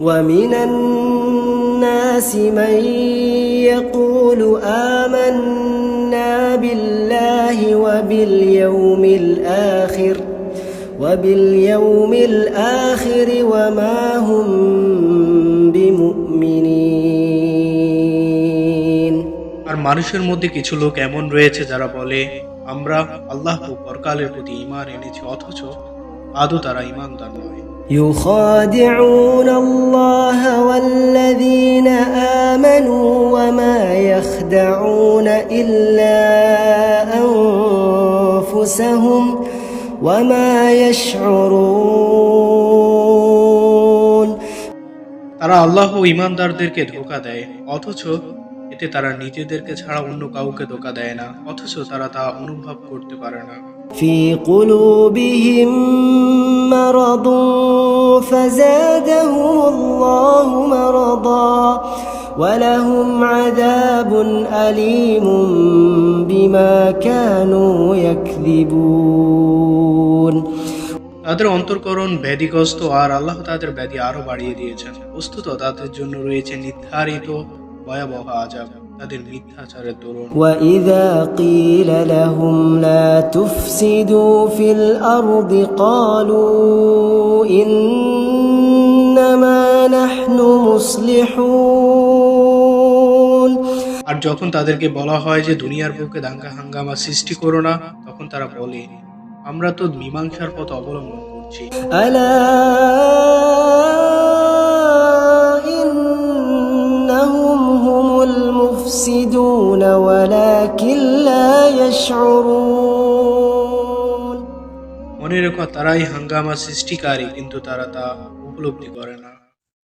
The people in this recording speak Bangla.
ومن الناس من يقول آمنا بالله وباليوم الآخر وباليوم الآخر وما هم بمؤمنين আর মানুষের মধ্যে কিছু লোক এমন রয়েছে যারা বলে আমরা আল্লাহ ও পরকালের প্রতি ঈমান এনেছি অথচ আদৌ তারা ঈমানদার নয় يخادعون وما يخدعون إلا أنفسهم وما يشعرون তারা আল্লাহ ও ঈমানদারদেরকে ধোকা দেয় অথচ এতে তারা নিজেদেরকে ছাড়া অন্য কাউকে ধোকা দেয় না অথচ তারা তা অনুভব করতে পারে না في قلوبهم مرض فزادهم الله مرضا ولهم عذاب أليم بما كانوا يكذبون তাদের অন্তর্করণ ব্যাধিগ্রস্ত আর আল্লাহ তাদের ব্যাধি আরো বাড়িয়ে দিয়েছেন বস্তুত তাদের জন্য রয়েছে নির্ধারিত ভয়াবহ আজাব তাদের মিথ্যাচারের দরুন وإذا قيل لهم لا تفسدوا في الأرض قالوا إنما نحن مصلحون আর যখন তাদেরকে বলা হয় যে দুনিয়ার বুকে দাঙ্গা হাঙ্গামা সৃষ্টি করো না তখন তারা বলে আমরা তো মীমাংসার পথ অবলম্বন করছি ألا إنهم هم المفسدون ولكن لا يشعرون মনে রেখো তারাই হাঙ্গামা সৃষ্টিকারী কিন্তু তারা তা উপলব্ধি করে না